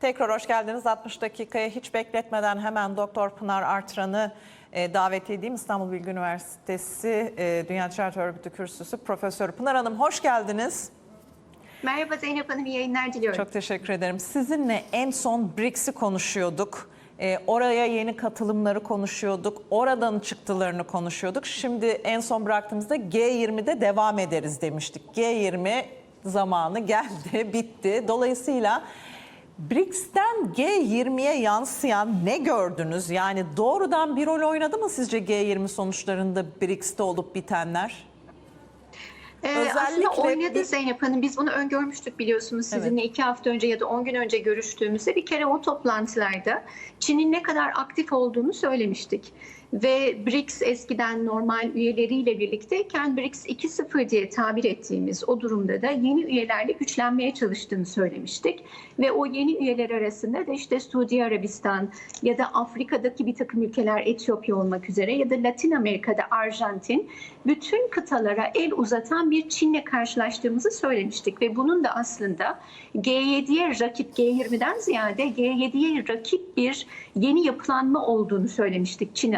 Tekrar hoş geldiniz. 60 dakikaya hiç bekletmeden hemen Doktor Pınar Artran'ı e, davet edeyim. İstanbul Bilgi Üniversitesi e, Dünya Ticaret Örgütü Kürsüsü Profesörü Pınar Hanım hoş geldiniz. Merhaba Zeynep Hanım, iyi yayınlar diliyorum. Çok teşekkür ederim. Sizinle en son BRICS'i konuşuyorduk. E, oraya yeni katılımları konuşuyorduk. Oradan çıktılarını konuşuyorduk. Şimdi en son bıraktığımızda G20'de devam ederiz demiştik. G20 zamanı geldi, bitti. Dolayısıyla BRICS'ten G20'ye yansıyan ne gördünüz? Yani doğrudan bir rol oynadı mı sizce G20 sonuçlarında BRICS'te olup bitenler? Ee, özellikle aslında oynadı Zeynep Hanım. Biz bunu öngörmüştük biliyorsunuz sizinle iki hafta önce ya da 10 gün önce görüştüğümüzde bir kere o toplantılarda Çin'in ne kadar aktif olduğunu söylemiştik. Ve BRICS eskiden normal üyeleriyle birlikteyken BRICS 2.0 diye tabir ettiğimiz o durumda da yeni üyelerle güçlenmeye çalıştığını söylemiştik. Ve o yeni üyeler arasında da işte Suudi Arabistan ya da Afrika'daki bir takım ülkeler Etiyopya olmak üzere ya da Latin Amerika'da Arjantin bütün kıtalara el uzatan bir Çin'le karşılaştığımızı söylemiştik. Ve bunun da aslında G7'ye rakip G20'den ziyade G7'ye rakip bir yeni yapılanma olduğunu söylemiştik Çin.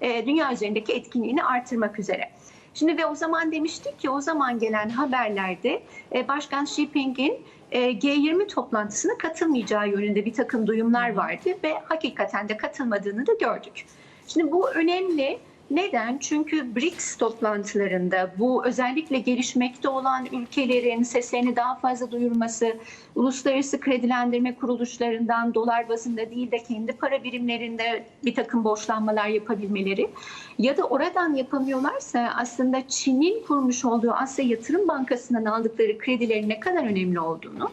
E, dünya üzerindeki etkinliğini artırmak üzere. Şimdi ve o zaman demiştik ki o zaman gelen haberlerde e, Başkan Xi Jinping'in e, G20 toplantısına katılmayacağı yönünde bir takım duyumlar vardı ve hakikaten de katılmadığını da gördük. Şimdi bu önemli. Neden? Çünkü BRICS toplantılarında bu özellikle gelişmekte olan ülkelerin seslerini daha fazla duyurması, uluslararası kredilendirme kuruluşlarından dolar bazında değil de kendi para birimlerinde bir takım borçlanmalar yapabilmeleri ya da oradan yapamıyorlarsa aslında Çin'in kurmuş olduğu Asya Yatırım Bankası'ndan aldıkları kredilerin ne kadar önemli olduğunu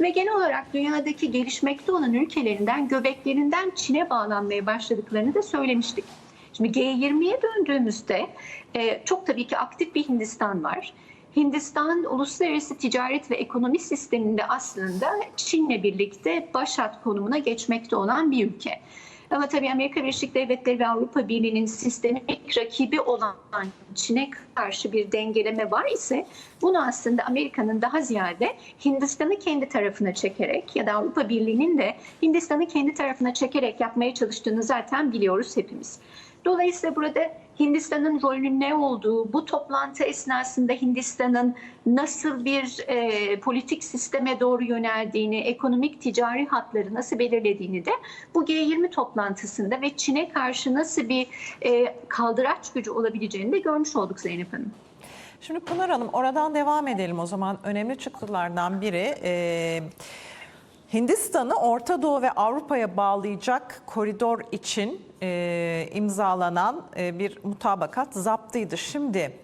ve genel olarak dünyadaki gelişmekte olan ülkelerinden göbeklerinden Çin'e bağlanmaya başladıklarını da söylemiştik. Şimdi G20'ye döndüğümüzde e, çok tabii ki aktif bir Hindistan var. Hindistan uluslararası ticaret ve ekonomi sisteminde aslında Çin'le birlikte başat konumuna geçmekte olan bir ülke. Ama tabii Amerika Birleşik Devletleri ve Avrupa Birliği'nin sistemik rakibi olan Çin'e karşı bir dengeleme var ise bunu aslında Amerika'nın daha ziyade Hindistan'ı kendi tarafına çekerek ya da Avrupa Birliği'nin de Hindistan'ı kendi tarafına çekerek yapmaya çalıştığını zaten biliyoruz hepimiz. Dolayısıyla burada Hindistan'ın rolünün ne olduğu, bu toplantı esnasında Hindistan'ın nasıl bir e, politik sisteme doğru yöneldiğini, ekonomik ticari hatları nasıl belirlediğini de bu G20 toplantısında ve Çin'e karşı nasıl bir e, kaldıraç gücü olabileceğini de görmüş olduk Zeynep Hanım. Şimdi Pınar Hanım oradan devam edelim o zaman. Önemli çıktılardan biri e, Hindistan'ı Orta Doğu ve Avrupa'ya bağlayacak koridor için e, imzalanan e, bir mutabakat zaptıydı. Şimdi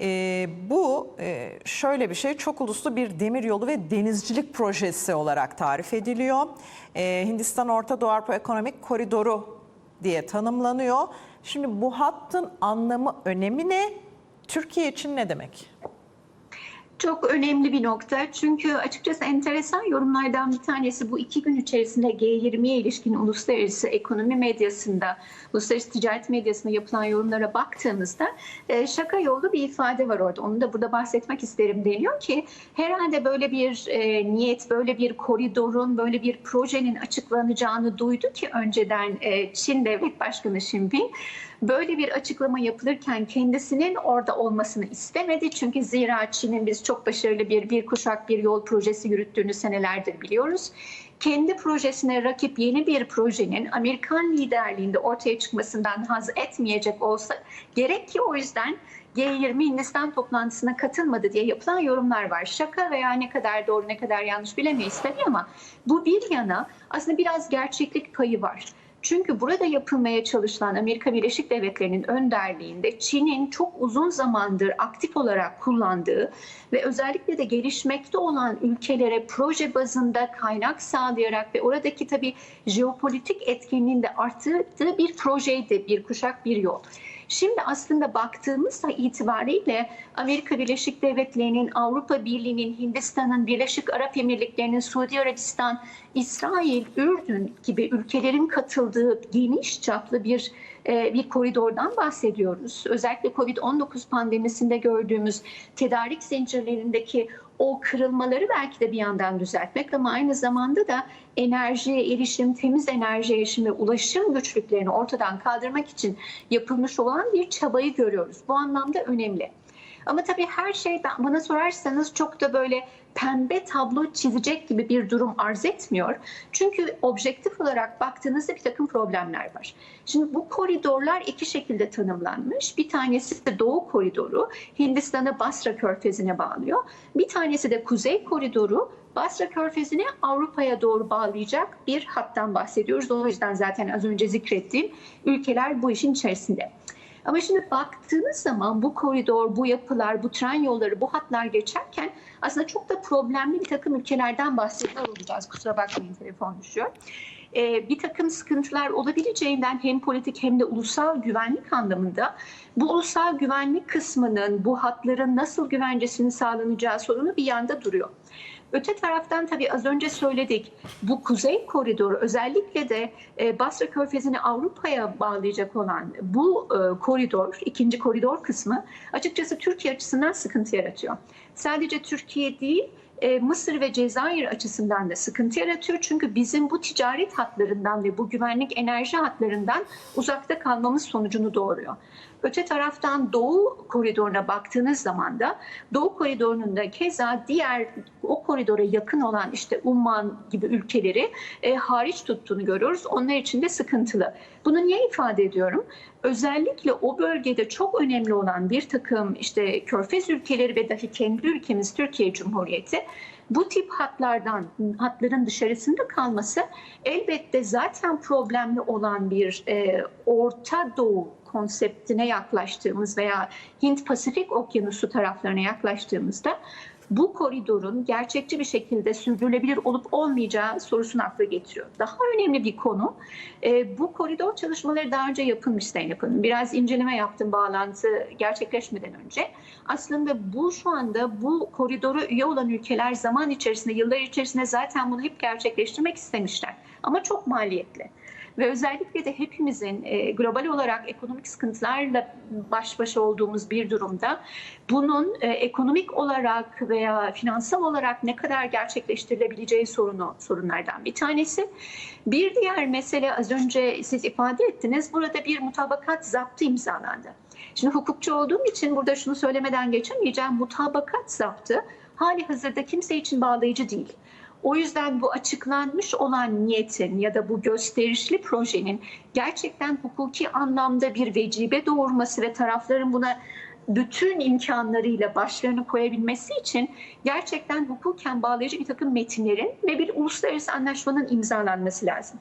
e, bu e, şöyle bir şey çok uluslu bir demiryolu ve denizcilik projesi olarak tarif ediliyor. E, Hindistan Orta Doğu Avrupa Ekonomik Koridoru diye tanımlanıyor. Şimdi bu hattın anlamı, önemi ne? Türkiye için ne demek? Çok önemli bir nokta çünkü açıkçası enteresan yorumlardan bir tanesi bu iki gün içerisinde G20'ye ilişkin uluslararası ekonomi medyasında, uluslararası ticaret medyasında yapılan yorumlara baktığımızda e, şaka yolu bir ifade var orada. Onu da burada bahsetmek isterim deniyor ki herhalde böyle bir e, niyet, böyle bir koridorun, böyle bir projenin açıklanacağını duydu ki önceden e, Çin Devlet Başkanı Xi Jinping böyle bir açıklama yapılırken kendisinin orada olmasını istemedi. Çünkü zira Çin'in biz çok başarılı bir bir kuşak bir yol projesi yürüttüğünü senelerdir biliyoruz. Kendi projesine rakip yeni bir projenin Amerikan liderliğinde ortaya çıkmasından haz etmeyecek olsa gerek ki o yüzden G20 Hindistan toplantısına katılmadı diye yapılan yorumlar var. Şaka veya ne kadar doğru ne kadar yanlış bilemeyiz tabii ama bu bir yana aslında biraz gerçeklik payı var. Çünkü burada yapılmaya çalışılan Amerika Birleşik Devletleri'nin önderliğinde Çin'in çok uzun zamandır aktif olarak kullandığı ve özellikle de gelişmekte olan ülkelere proje bazında kaynak sağlayarak ve oradaki tabii jeopolitik etkinliğin de arttırdığı bir projeydi bir kuşak bir yol. Şimdi aslında baktığımızda itibariyle Amerika Birleşik Devletleri'nin, Avrupa Birliği'nin, Hindistan'ın, Birleşik Arap Emirlikleri'nin, Suudi Arabistan, İsrail, Ürdün gibi ülkelerin katıldığı geniş çaplı bir e, bir koridordan bahsediyoruz. Özellikle Covid-19 pandemisinde gördüğümüz tedarik zincirlerindeki o kırılmaları belki de bir yandan düzeltmek ama aynı zamanda da enerjiye erişim, temiz enerjiye erişim ve ulaşım güçlüklerini ortadan kaldırmak için yapılmış olan bir çabayı görüyoruz. Bu anlamda önemli. Ama tabii her şey ben- bana sorarsanız çok da böyle pembe tablo çizecek gibi bir durum arz etmiyor. Çünkü objektif olarak baktığınızda bir takım problemler var. Şimdi bu koridorlar iki şekilde tanımlanmış. Bir tanesi de Doğu Koridoru, Hindistan'ı Basra Körfezi'ne bağlıyor. Bir tanesi de Kuzey Koridoru, Basra Körfezi'ni Avrupa'ya doğru bağlayacak bir hattan bahsediyoruz. O yüzden zaten az önce zikrettiğim ülkeler bu işin içerisinde. Ama şimdi baktığınız zaman bu koridor, bu yapılar, bu tren yolları, bu hatlar geçerken aslında çok da problemli bir takım ülkelerden bahsediyor olacağız. Kusura bakmayın telefon düşüyor. Ee, bir takım sıkıntılar olabileceğinden hem politik hem de ulusal güvenlik anlamında bu ulusal güvenlik kısmının bu hatların nasıl güvencesinin sağlanacağı sorunu bir yanda duruyor. Öte taraftan tabii az önce söyledik bu kuzey koridoru özellikle de e, Basra Körfezi'ni Avrupa'ya bağlayacak olan bu e, koridor, ikinci koridor kısmı açıkçası Türkiye açısından sıkıntı yaratıyor. Sadece Türkiye değil e, Mısır ve Cezayir açısından da sıkıntı yaratıyor. Çünkü bizim bu ticaret hatlarından ve bu güvenlik enerji hatlarından uzakta kalmamız sonucunu doğuruyor. Öte taraftan Doğu koridoruna baktığınız zaman da Doğu koridorunun da keza diğer o koridora yakın olan işte Umman gibi ülkeleri e, hariç tuttuğunu görüyoruz. Onlar için de sıkıntılı. Bunu niye ifade ediyorum? Özellikle o bölgede çok önemli olan bir takım işte Körfez ülkeleri ve dahi kendi ülkemiz Türkiye Cumhuriyeti bu tip hatlardan hatların dışarısında kalması elbette zaten problemli olan bir e, Orta Doğu konseptine yaklaştığımız veya Hint Pasifik Okyanusu taraflarına yaklaştığımızda bu koridorun gerçekçi bir şekilde sürdürülebilir olup olmayacağı sorusunu akla getiriyor. Daha önemli bir konu e, bu koridor çalışmaları daha önce yapılmış Zeynep Hanım. Biraz inceleme yaptım bağlantı gerçekleşmeden önce. Aslında bu şu anda bu koridoru üye olan ülkeler zaman içerisinde, yıllar içerisinde zaten bunu hep gerçekleştirmek istemişler. Ama çok maliyetli. Ve özellikle de hepimizin e, global olarak ekonomik sıkıntılarla baş başa olduğumuz bir durumda bunun e, ekonomik olarak veya finansal olarak ne kadar gerçekleştirilebileceği sorunu sorunlardan bir tanesi. Bir diğer mesele az önce siz ifade ettiniz. Burada bir mutabakat zaptı imzalandı. Şimdi hukukçu olduğum için burada şunu söylemeden geçemeyeceğim. Mutabakat zaptı hali hazırda kimse için bağlayıcı değil. O yüzden bu açıklanmış olan niyetin ya da bu gösterişli projenin gerçekten hukuki anlamda bir vecibe doğurması ve tarafların buna bütün imkanlarıyla başlarını koyabilmesi için gerçekten hukuken bağlayıcı bir takım metinlerin ve bir uluslararası anlaşmanın imzalanması lazım.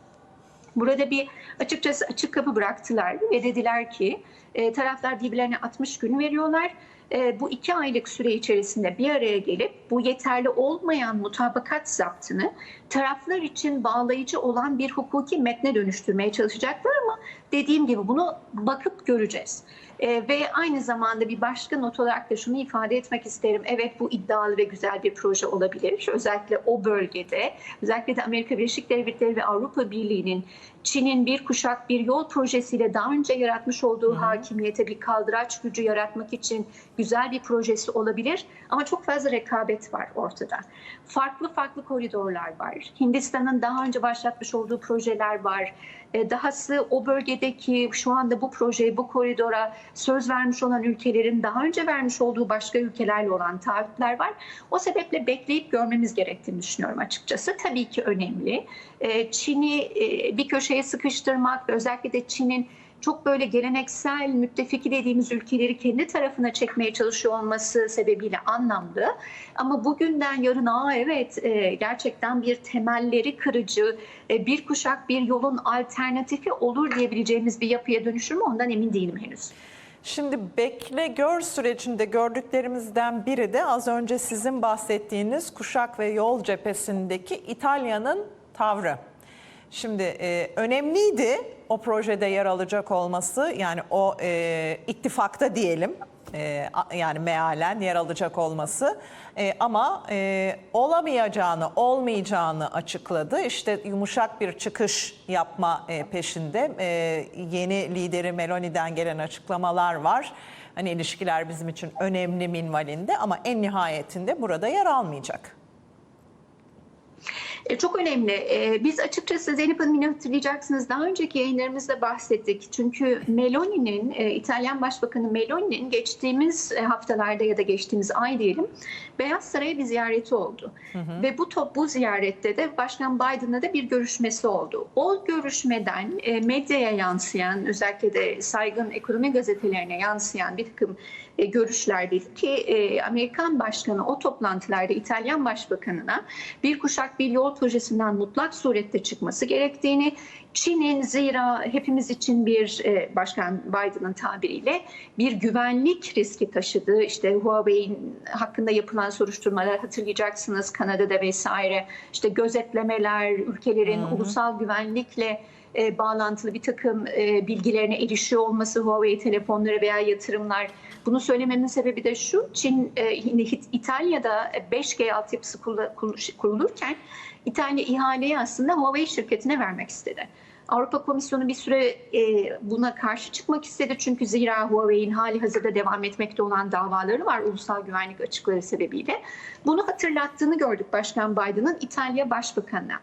Burada bir açıkçası açık kapı bıraktılar ve dediler ki e, taraflar birbirlerine 60 gün veriyorlar. E, bu iki aylık süre içerisinde bir araya gelip bu yeterli olmayan mutabakat zaptını taraflar için bağlayıcı olan bir hukuki metne dönüştürmeye çalışacaklar ama dediğim gibi bunu bakıp göreceğiz. E, ve aynı zamanda bir başka not olarak da şunu ifade etmek isterim. Evet bu iddialı ve güzel bir proje olabilir. Özellikle o bölgede, özellikle de Amerika Birleşik Devletleri ve Avrupa Birliği'nin Çin'in bir kuşak bir yol projesiyle daha önce yaratmış olduğu hakimiyete bir kaldıraç gücü yaratmak için güzel bir projesi olabilir. Ama çok fazla rekabet var ortada. Farklı farklı koridorlar var. Hindistan'ın daha önce başlatmış olduğu projeler var. E, Dahası o bölgedeki şu anda bu projeye, bu koridora söz vermiş olan ülkelerin daha önce vermiş olduğu başka ülkelerle olan taahhütler var. O sebeple bekleyip görmemiz gerektiğini düşünüyorum açıkçası. Tabii ki önemli. E, Çin'i e, bir köşeye sıkıştırmak özellikle de Çin'in çok böyle geleneksel müttefiki dediğimiz ülkeleri kendi tarafına çekmeye çalışıyor olması sebebiyle anlamlı. Ama bugünden yarın aa evet e, gerçekten bir temelleri kırıcı, e, bir kuşak bir yolun alternatifi olur diyebileceğimiz bir yapıya dönüşür mü ondan emin değilim henüz. Şimdi bekle gör sürecinde gördüklerimizden biri de az önce sizin bahsettiğiniz kuşak ve yol cephesindeki İtalya'nın tavrı. Şimdi e, önemliydi o projede yer alacak olması yani o e, ittifakta diyelim. e, yani mealen yer alacak olması. E, ama e, olamayacağını, olmayacağını açıkladı. İşte yumuşak bir çıkış yapma e, peşinde. E, yeni lideri Meloni'den gelen açıklamalar var. Hani ilişkiler bizim için önemli minvalinde ama en nihayetinde burada yer almayacak. E, Çok önemli. E, Biz açıkçası Zeynep Hanım yine hatırlayacaksınız daha önceki yayınlarımızda bahsettik. Çünkü Meloni'nin, e, İtalyan Başbakanı Meloni'nin geçtiğimiz e, haftalarda ya da geçtiğimiz ay diyelim Beyaz Saray'a bir ziyareti oldu. Ve bu top, bu ziyarette de Başkan Biden'la da bir görüşmesi oldu. O görüşmeden e, medyaya yansıyan, özellikle de saygın ekonomi gazetelerine yansıyan bir takım e, görüşlerdeydi ki e, Amerikan Başkanı o toplantılarda İtalyan Başbakanına bir kuşak bir yol projesinden mutlak surette çıkması gerektiğini, Çin'in zira hepimiz için bir e, Başkan Biden'ın tabiriyle bir güvenlik riski taşıdığı işte Huawei'in hakkında yapılan soruşturmalar hatırlayacaksınız Kanada'da vesaire işte gözetlemeler ülkelerin ulusal güvenlikle e, bağlantılı bir takım e, bilgilerine erişiyor olması Huawei telefonları veya yatırımlar. Bunu söylememin sebebi de şu, Çin e, İtalya'da 5G altyapısı kurula- kuruluş- kurulurken İtalya ihaleyi aslında Huawei şirketine vermek istedi. Avrupa Komisyonu bir süre e, buna karşı çıkmak istedi çünkü zira Huawei'in hali hazırda devam etmekte olan davaları var ulusal güvenlik açıkları sebebiyle. Bunu hatırlattığını gördük Başkan Biden'ın İtalya Başbakanı'na.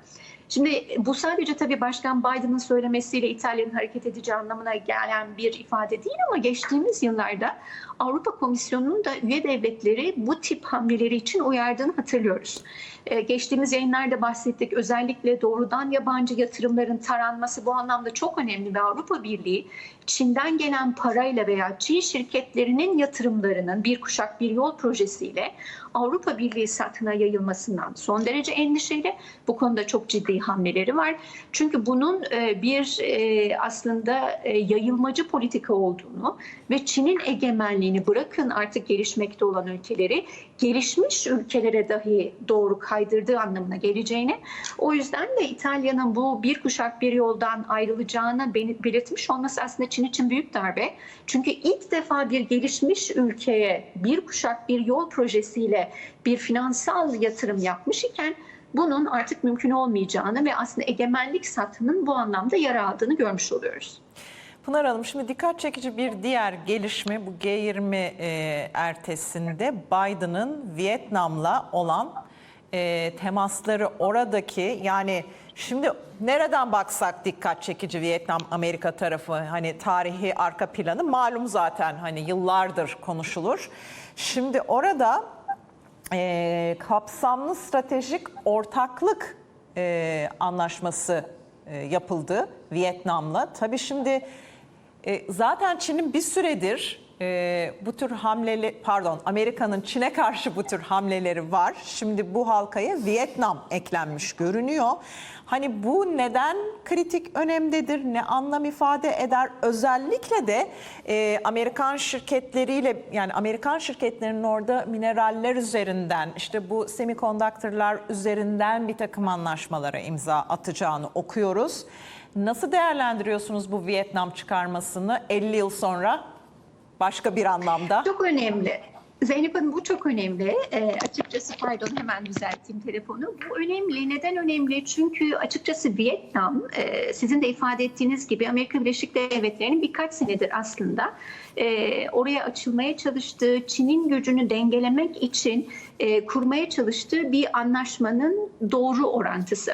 Şimdi bu sadece tabii Başkan Biden'ın söylemesiyle İtalya'nın hareket edeceği anlamına gelen bir ifade değil ama geçtiğimiz yıllarda Avrupa Komisyonu'nun da üye devletleri bu tip hamleleri için uyardığını hatırlıyoruz. Ee, geçtiğimiz yayınlarda bahsettik. Özellikle doğrudan yabancı yatırımların taranması bu anlamda çok önemli ve Avrupa Birliği Çin'den gelen parayla veya Çin şirketlerinin yatırımlarının bir kuşak bir yol projesiyle Avrupa Birliği satına yayılmasından son derece endişeli. Bu konuda çok ciddi hamleleri var. Çünkü bunun e, bir e, aslında e, yayılmacı politika olduğunu ve Çin'in egemenliğini bırakın artık gelişmekte olan ülkeleri gelişmiş ülkelere dahi doğru kaydırdığı anlamına geleceğini. O yüzden de İtalya'nın bu bir kuşak bir yoldan ayrılacağını belirtmiş olması aslında Çin için büyük darbe. Çünkü ilk defa bir gelişmiş ülkeye bir kuşak bir yol projesiyle bir finansal yatırım yapmış iken bunun artık mümkün olmayacağını ve aslında egemenlik satının bu anlamda yara aldığını görmüş oluyoruz. Pınar Hanım şimdi dikkat çekici bir diğer gelişme bu G20 e, ertesinde Biden'ın Vietnam'la olan e, temasları oradaki yani şimdi nereden baksak dikkat çekici Vietnam Amerika tarafı hani tarihi arka planı malum zaten hani yıllardır konuşulur. Şimdi orada e, kapsamlı stratejik ortaklık e, anlaşması e, yapıldı Vietnam'la. Tabii şimdi e, zaten Çin'in bir süredir e, bu tür hamleleri, pardon Amerika'nın Çin'e karşı bu tür hamleleri var. Şimdi bu halkaya Vietnam eklenmiş görünüyor. Hani bu neden kritik önemdedir, ne anlam ifade eder? Özellikle de e, Amerikan şirketleriyle yani Amerikan şirketlerinin orada mineraller üzerinden işte bu semikondaktörler üzerinden bir takım anlaşmalara imza atacağını okuyoruz. Nasıl değerlendiriyorsunuz bu Vietnam çıkarmasını 50 yıl sonra başka bir anlamda? Çok önemli. Zeynep Hanım bu çok önemli. E, açıkçası pardon hemen düzelteyim telefonu. Bu önemli. Neden önemli? Çünkü açıkçası Vietnam e, sizin de ifade ettiğiniz gibi Amerika Birleşik Devletleri'nin birkaç senedir aslında e, oraya açılmaya çalıştığı, Çin'in gücünü dengelemek için e, kurmaya çalıştığı bir anlaşmanın doğru orantısı.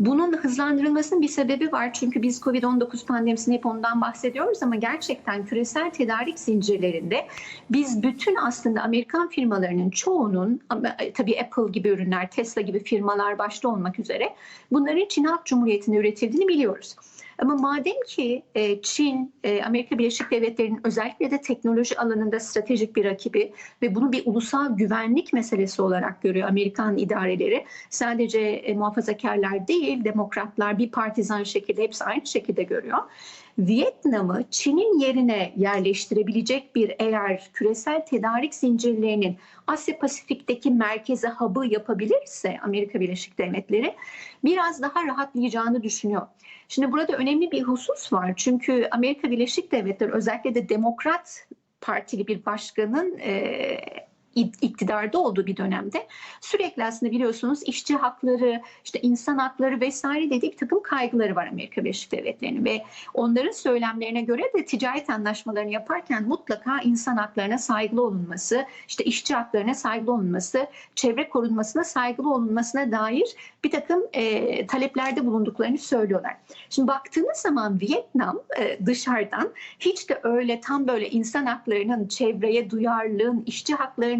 Bunun hızlandırılmasının bir sebebi var. Çünkü biz COVID-19 pandemisinde hep ondan bahsediyoruz ama gerçekten küresel tedarik zincirlerinde biz bütün aslında Amerikan firmalarının çoğunun ama tabii Apple gibi ürünler, Tesla gibi firmalar başta olmak üzere bunların Çin Halk Cumhuriyeti'nde üretildiğini biliyoruz. Ama madem ki e, Çin, e, Amerika Birleşik Devletleri'nin özellikle de teknoloji alanında stratejik bir rakibi ve bunu bir ulusal güvenlik meselesi olarak görüyor Amerikan idareleri. Sadece e, muhafazakarlar değil, demokratlar bir partizan şekilde hepsi aynı şekilde görüyor. Vietnam'ı Çin'in yerine yerleştirebilecek bir eğer küresel tedarik zincirlerinin Asya Pasifik'teki merkeze hub'ı yapabilirse Amerika Birleşik Devletleri biraz daha rahatlayacağını düşünüyor. Şimdi burada önemli bir husus var. Çünkü Amerika Birleşik Devletleri özellikle de demokrat partili bir başkanın e, iktidarda olduğu bir dönemde sürekli aslında biliyorsunuz işçi hakları, işte insan hakları vesaire dediği bir takım kaygıları var Amerika Birleşik Devletleri'nin ve onların söylemlerine göre de ticaret anlaşmalarını yaparken mutlaka insan haklarına saygılı olunması, işte işçi haklarına saygılı olunması, çevre korunmasına saygılı olunmasına dair bir takım e, taleplerde bulunduklarını söylüyorlar. Şimdi baktığınız zaman Vietnam e, dışarıdan hiç de öyle tam böyle insan haklarının, çevreye duyarlılığın, işçi haklarının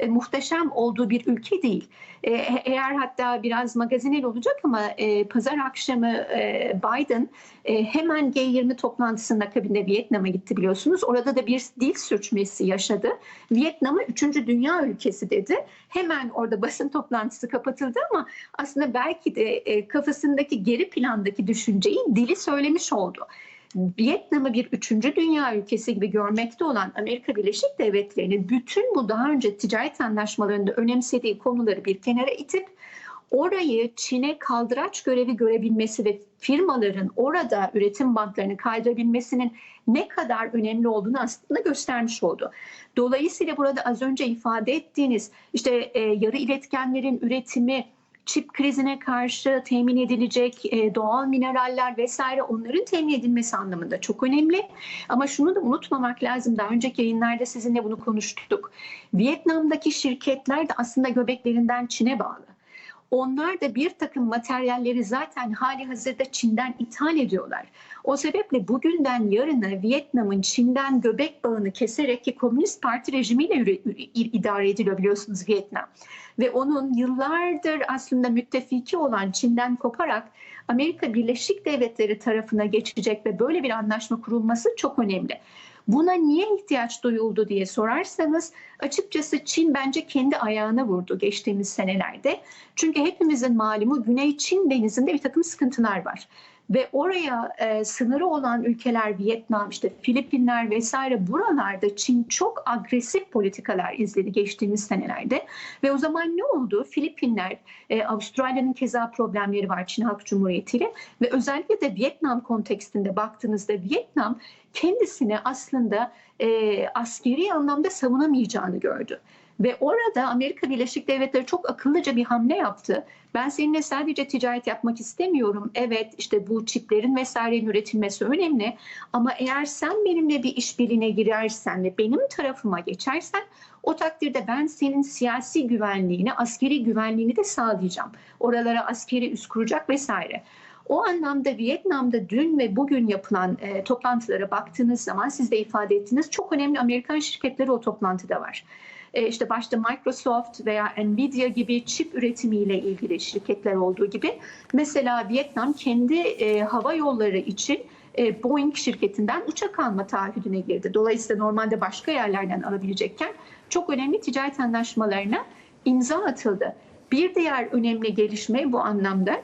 e, muhteşem olduğu bir ülke değil. E, eğer hatta biraz magazinel olacak ama e, pazar akşamı e, Biden e, hemen G20 toplantısının akabinde Vietnam'a gitti biliyorsunuz. Orada da bir dil sürçmesi yaşadı. Vietnam'ı üçüncü dünya ülkesi dedi. Hemen orada basın toplantısı kapatıldı ama aslında belki de e, kafasındaki geri plandaki düşünceyi dili söylemiş oldu. Vietnam'ı bir üçüncü dünya ülkesi gibi görmekte olan Amerika Birleşik Devletleri'nin bütün bu daha önce ticaret anlaşmalarında önemsediği konuları bir kenara itip orayı Çin'e kaldıraç görevi görebilmesi ve firmaların orada üretim bantlarını kaydırabilmesinin ne kadar önemli olduğunu aslında göstermiş oldu. Dolayısıyla burada az önce ifade ettiğiniz işte e, yarı iletkenlerin üretimi, çip krizine karşı temin edilecek e, doğal mineraller vesaire onların temin edilmesi anlamında çok önemli. Ama şunu da unutmamak lazım. Daha önceki yayınlarda sizinle bunu konuştuk. Vietnam'daki şirketler de aslında göbeklerinden Çin'e bağlı. Onlar da bir takım materyalleri zaten hali hazırda Çin'den ithal ediyorlar. O sebeple bugünden yarına Vietnam'ın Çin'den göbek bağını keserek ki Komünist Parti rejimiyle idare ediliyor biliyorsunuz Vietnam. Ve onun yıllardır aslında müttefiki olan Çin'den koparak Amerika Birleşik Devletleri tarafına geçecek ve böyle bir anlaşma kurulması çok önemli. Buna niye ihtiyaç duyuldu diye sorarsanız açıkçası Çin bence kendi ayağına vurdu geçtiğimiz senelerde. Çünkü hepimizin malumu Güney Çin denizinde bir takım sıkıntılar var. Ve oraya e, sınırı olan ülkeler Vietnam, işte Filipinler vesaire buralarda Çin çok agresif politikalar izledi geçtiğimiz senelerde. Ve o zaman ne oldu? Filipinler, e, Avustralya'nın keza problemleri var Çin Halk Cumhuriyeti ile ve özellikle de Vietnam kontekstinde baktığınızda Vietnam kendisini aslında e, askeri anlamda savunamayacağını gördü. Ve orada Amerika Birleşik Devletleri çok akıllıca bir hamle yaptı. Ben seninle sadece ticaret yapmak istemiyorum. Evet işte bu çiplerin vesairenin üretilmesi önemli. Ama eğer sen benimle bir işbirliğine girersen ve benim tarafıma geçersen o takdirde ben senin siyasi güvenliğini, askeri güvenliğini de sağlayacağım. Oralara askeri üs kuracak vesaire. O anlamda Vietnam'da dün ve bugün yapılan e, toplantılara baktığınız zaman siz de ifade ettiniz çok önemli Amerikan şirketleri o toplantıda var. E, işte başta Microsoft veya Nvidia gibi çip üretimiyle ilgili şirketler olduğu gibi mesela Vietnam kendi e, hava yolları için e, Boeing şirketinden uçak alma taahhüdüne girdi. Dolayısıyla normalde başka yerlerden alabilecekken çok önemli ticaret anlaşmalarına imza atıldı. Bir diğer önemli gelişme bu anlamda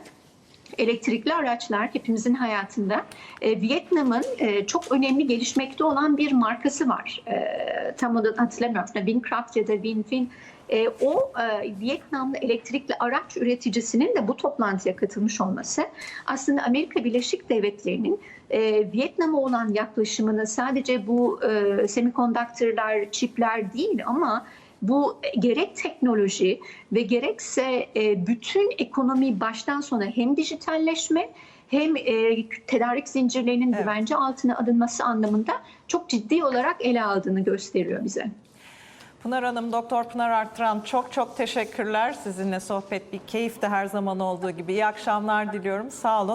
elektrikli araçlar hepimizin hayatında. E, Vietnam'ın e, çok önemli gelişmekte olan bir markası var. E, tam adını hatırlamıyorum. Wincraft ya da Winfin. E, o e, Vietnamlı elektrikli araç üreticisinin de bu toplantıya katılmış olması aslında Amerika Birleşik Devletleri'nin e, Vietnam'a olan yaklaşımını sadece bu e, semikondaktörler, çipler değil ama bu gerek teknoloji ve gerekse e, bütün ekonomi baştan sona hem dijitalleşme hem e, tedarik zincirlerinin Evet. güvence altına alınması anlamında çok ciddi olarak ele aldığını gösteriyor bize. Pınar Hanım, Doktor Pınar Arttıran çok çok teşekkürler. Sizinle sohbet bir keyif de her zaman olduğu gibi. İyi akşamlar diliyorum. Sağ olun.